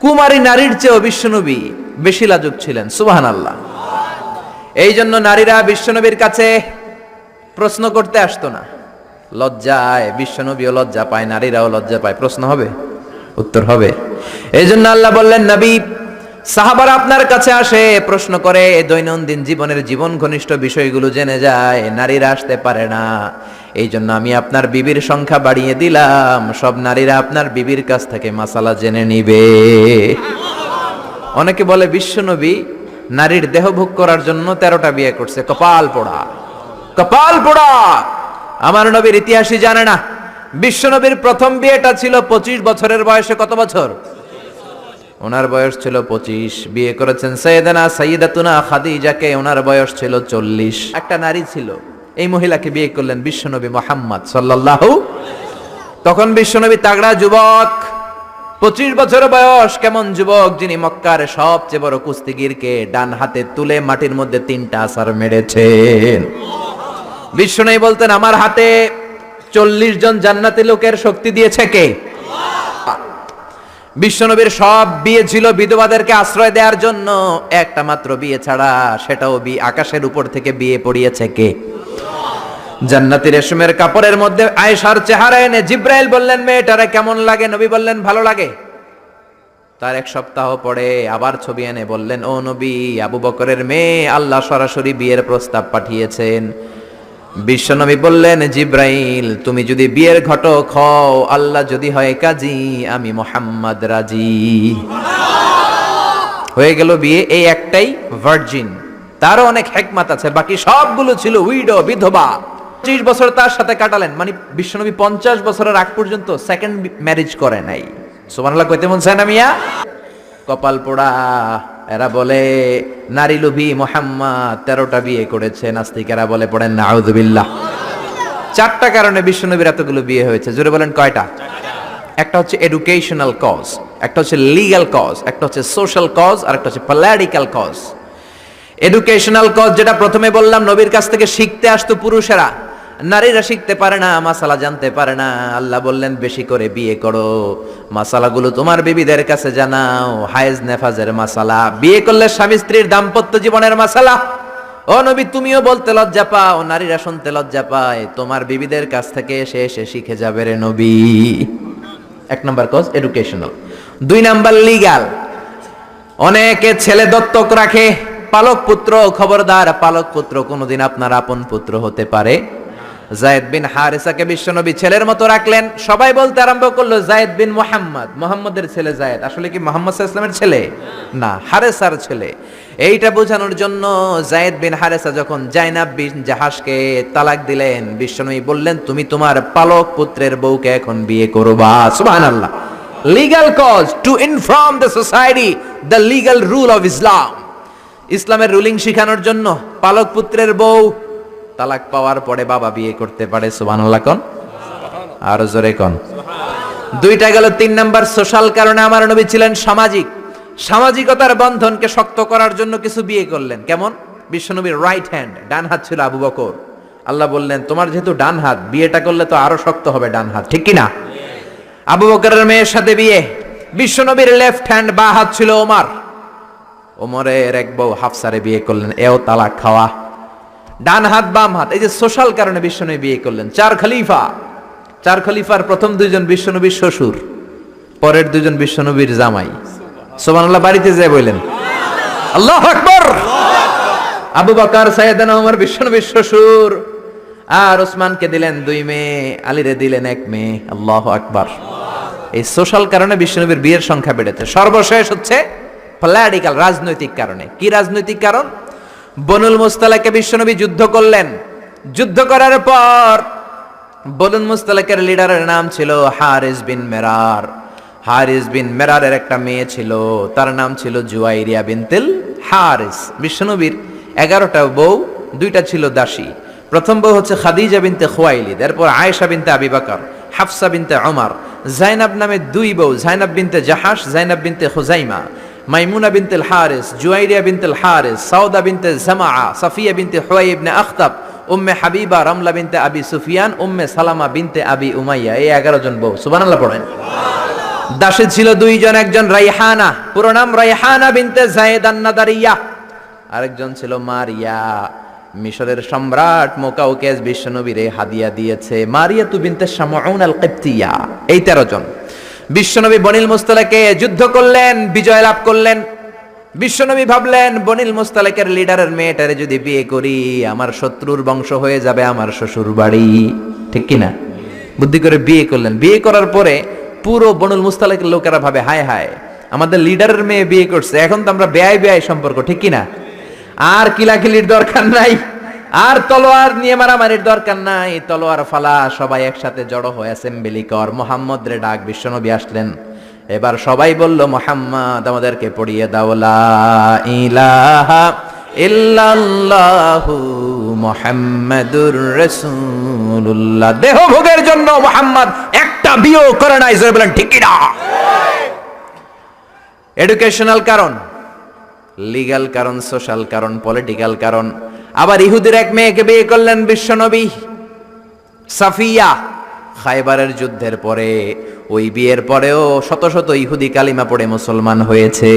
কুমারী নারীর চেয়েও বিশ্বনবী বেশি লাজুক ছিলেন সুবাহান আল্লাহ এই জন্য নারীরা বিশ্বনবীর কাছে প্রশ্ন করতে আসতো না। লজ্জায় বিশ্বনবীও লজ্জা পায়, নারীরাও লজ্জা পায়। প্রশ্ন হবে? উত্তর হবে। এই জন্য আল্লাহ বললেন, নবী, সাহাবারা আপনার কাছে আসে, প্রশ্ন করে দৈনন্দিন জীবনের জীবন ঘনিষ্ঠ বিষয়গুলো জেনে যায়, নারীরা আসতে পারে না। এই জন্য আমি আপনার বিবির সংখ্যা বাড়িয়ে দিলাম। সব নারীরা আপনার বিবির কাছ থেকে মাসালা জেনে নিবে। অনেকে বলে, বিশ্বনবী নারীর দেহ ভোগ করার জন্য তেরোটা বিয়ে করছে। কপাল পোড়া। কপাল পোড়া! আমার নবীর ইতিহাসই জানে না। বিশ্বনবীর প্রথম বিয়েটা ছিল পঁচিশ বছরের বয়সে কত বছর? ওনার বয়স ছিল পঁচিশ। বিয়ে করেছেন সৈয়দানা, সৈয়দাতুনা, খাদিজাকে। ওনার বয়স ছিল চল্লিশ। একটা নারী ছিল। এই মহিলাকে বিয়ে করলেন বিশ্বনবী মোহাম্মদ সাল্লাল্লাহু তখন বিশ্বনবী তাগড়া যুবক, পঁচিশ বছর বয়স, কেমন যুবক যিনি মক্কার সবচেয়ে বড় কুস্তিগিরকে ডান হাতে তুলে মাটির মধ্যে তিনটা আসার মেরেছেন। বিশ্বনবী বলতেন, আমার হাতে চল্লিশ জন জান্নাতি লোকের শক্তি দিয়েছে কে? বিশ্বনবীর সব বিয়ে ছিল বিধবাদেরকে আশ্রয় দেওয়ার জন্য। একটা মাত্র বিয়ে ছাড়া সেটাও বি আকাশের উপর থেকে বিয়ে পড়িয়েছে কে? জান্নাতি রেশমের কাপড়ের মধ্যে আয়েশার চেহারা এনে জিব্রাইল বললেন, মেয়েটারে কেমন লাগে? নবী বললেন, ভালো লাগে। তার এক সপ্তাহ পরে আবার ছবি এনে বললেন, ও নবী, আবু বকরের মেয়ে আল্লাহ সরাসরি বিয়ের প্রস্তাব পাঠিয়েছেন। বিশ্বনবী বললেন, জিব্রাইল, তুমি যদি বিয়ের ঘটক হও, আল্লাহ যদি হয় কাজী, আমি মোহাম্মদ রাজি। হয়ে গেল বিয়ে, এই একটাই ভার্জিন তারও অনেক হেকমাত আছে, বাকি সবগুলো ছিল উইডো বিধবা। পঁচিশ বছর তার সাথে কাটালেন। মানে বিশ্বনবী পঞ্চাশ বছরের আগ পর্যন্ত সেকেন্ড ম্যারেজ করে নাই। সুমানাল্লাহ কইতে মন চায় না মিয়া? কপাল পোড়া, এরা বলে, নারী লুভি মোহাম্মদ তেরোটা বিয়ে করেছে, নাস্তিকেরা বলে পড়েন নাউদুবিল্লাহ চারটা কারণে বিশ্বনবীর এতগুলো বিয়ে হয়েছে। জোরে বলেন কয়টা? একটা হচ্ছে এডুকেশনাল কজ একটা হচ্ছে লিগ্যাল কজ একটা হচ্ছে সোশ্যাল কজ আর একটা হচ্ছে পলিটিক্যাল কজ এডুকেশনাল কজ যেটা প্রথমে বললাম, নবীর কাছ থেকে শিখতে আসতো পুরুষেরা। নারীরা শিখতে পারে না, মাসালা জানতে পারে না। আল্লাহ বললেন, বেশি করে বিয়ে করো। মাসালাগুলো তোমার বিবিদের কাছে জানাও। হায়েজ নেফাজের মাসালা। বিয়ে করলে স্বামী স্ত্রীর দাম্পত্য জীবনের মাসালা। ও নবী, তুমিও বলতে লজ্জা পাও, নারীরা শুনতে লজ্জা পায়। তোমার বিবিদের কাছ থেকে এসে এসে শিখে যাবে রে নবী। এক নম্বর কজ এডুকেশনাল দুই নাম্বার লিগাল অনেকে ছেলে দত্তক রাখে, পালক পুত্র, খবরদার পালক পুত্র, কোনোদিন আপনার আপন পুত্র হতে পারে। জায়েদ বিন হারিসাকে বিশ্বনবী ছেলের মতো রাখলেন। সবাই বলতে আরম্ভ করল, জায়েদ বিন মোহাম্মদ। মোহাম্মদের ছেলে জায়েদ। আসলে কি মোহাম্মদ ইসলামের ছেলে? না, হারেসার ছেলে। এইটা বোঝানোর জন্য জায়েদ বিন হারেসা যখন জাইনাব বিন জাহাজকে তালাক দিলেন, বিশ্বনবী বললেন, তুমি তোমার পালক পুত্রের বউকে এখন বিয়ে করো করবা। সুবহানাল্লাহ। Legal cause to inform the society the legal rule of Islam ইসলামের রুলিং শিখানোর জন্য পালক পুত্রের বউ তালাক পাওয়ার পরে বাবা বিয়ে করতে পারে সুবান সুবহানাল্লাহ কন? আরও জোরে কন? দুইটা গেল তিন নাম্বার, সোশ্যাল কারণে আমার নবী ছিলেন সামাজিক। সামাজিকতার বন্ধনকে শক্ত করার জন্য কিছু বিয়ে করলেন। কেমন? বিশ্বনবীর রাইট হ্যান্ড ডান হাত ছিল আবু বকর। আল্লাহ বললেন, তোমার যেহেতু ডান হাত, বিয়েটা করলে তো আরও শক্ত হবে ডান হাত, ঠিক কি না আবু বকরের মেয়ের সাথে বিয়ে। বিশ্বনবীর লেফট হ্যান্ড বা হাত ছিল ওমার। ওমরের এক বউ হাফসারে বিয়ে করলেন, এও তালাক খাওয়া। ডান হাত, বাম হাত, এই যে সোশ্যাল কারণে বিশ্বনবী বিয়ে করলেন। চার খলিফা। চার খলিফার প্রথম দুইজন বিশ্বনবীর শ্বশুর, পরের দুজন বিশ্বনবীর জামাই। সোমানুল্লাহ বাড়িতে যায় বললেন, আল্লাহ আকবর! আবু বকর, সাইয়েদানা ওমর বিশ্বনবীর শ্বশুর। আর ওসমানকে দিলেন দুই মেয়ে, আলীরে দিলেন এক মেয়ে, আল্লাহ আকবার। এই সোশ্যাল কারণে বিশ্বনবীর বিয়ের সংখ্যা বেড়েছে। সর্বশেষ হচ্ছে পলিটিক্যাল, রাজনৈতিক কারণে। কি রাজনৈতিক কারণ? বনুল মুস্তালাকে বিশ্বনবী যুদ্ধ করলেন। যুদ্ধ করার পর বনুল মুস্তালাকের লিডারের নাম ছিল হারিস বিন মেরার। হারিস বিন মেরারের একটা মেয়ে ছিল, তার নাম ছিল জুয়াইরিয়া বিনতিল হারিস। বিশ্বনবীর এগারোটা বউ, দুইটা ছিল দাসী। প্রথম বউ হচ্ছে খাদিজা বিনতে খোয়াইলিদ, এরপর আয়েশা বিনতে আবি বাকর, হাফসা বিনতে অমর জাইনাব নামে দুই বউ, জাইনাব বিনতে জাহাস জাইনাব বিনতে খুজাইমা। মাইমুনা বিনতেল হারিস, জুয়াইরিয়া বিনতেল হারিস, সাউদা বিনতে জামা Safiyya bint Huyayy ibn Akhtab, Umm Habiba Ramla bint Abi Sufyan, Umme সালামা বিনতে আবি উমাইয়া। এই এগারো জন বউ, সুবহানাল্লাহ পড়েন। দাসে ছিল দুইজন, একজন রাইহানা, পুরো নাম রাইহানা বিনতে জায়েদ আন্নাদারিয়া। আরেকজন ছিল মারিয়া। মিশরের সম্রাট মোকাউকেস বিশ্বনবীরে হাদিয়া দিয়েছে মারিয়া তু বিনতে শামউন আল কিবতিয়া এই তেরো জন। বিশ্বনবী বনিল মুস্তালাকে যুদ্ধ করলেন, বিজয় লাভ করলেন। বিশ্বনবী ভাবলেন, বনিল মুস্তালাকের লিডারের মেয়েটারে যদি বিয়ে করি, আমার শত্রুর বংশ হয়ে যাবে আমার শ্বশুর বাড়ি ঠিক কি না? বুদ্ধি করে বিয়ে করলেন। বিয়ে করার পরে পুরো বনুল মুস্তালাকের লোকেরা ভাবে, হায় হায়, আমাদের লিডারের মেয়ে বিয়ে করছে। এখন তো আমরা ব্যয় ব্যয় সম্পর্ক, ঠিক কি না? আর কিলাকিলির দরকার নাই। আর তলোয়ার নিয়ে মারামারির দরকার নাই। তলোয়ার ফালা সবাই একসাথে জড়ো হয়ে অ্যাসেম্বলি কর। মোহাম্মদ রে ডাক, বিশ্বনবী আসলেন। এবার সবাই বলল, মোহাম্মদ, আমাদেরকে পড়িয়ে দাও, লা ইলাহা ইল্লাল্লাহু মুহাম্মাদুর রাসূলুল্লাহ। দেহ ভোগের জন্য মোহাম্মদ একটা বিয়েও করে নাই, জোরে বলেন, ঠিক না এডুকেশনাল কারণ লিগ্যাল কারণ সোশ্যাল কারণ পলিটিক্যাল কারণ। আবার ইহুদের এক মেয়েকে বিয়ে করলেন বিশ্বনবী সাফিয়া। খাইবারের যুদ্ধের পরে, ওই বিয়ের পরেও শত শত ইহুদি কালিমা পড়ে মুসলমান হয়েছে।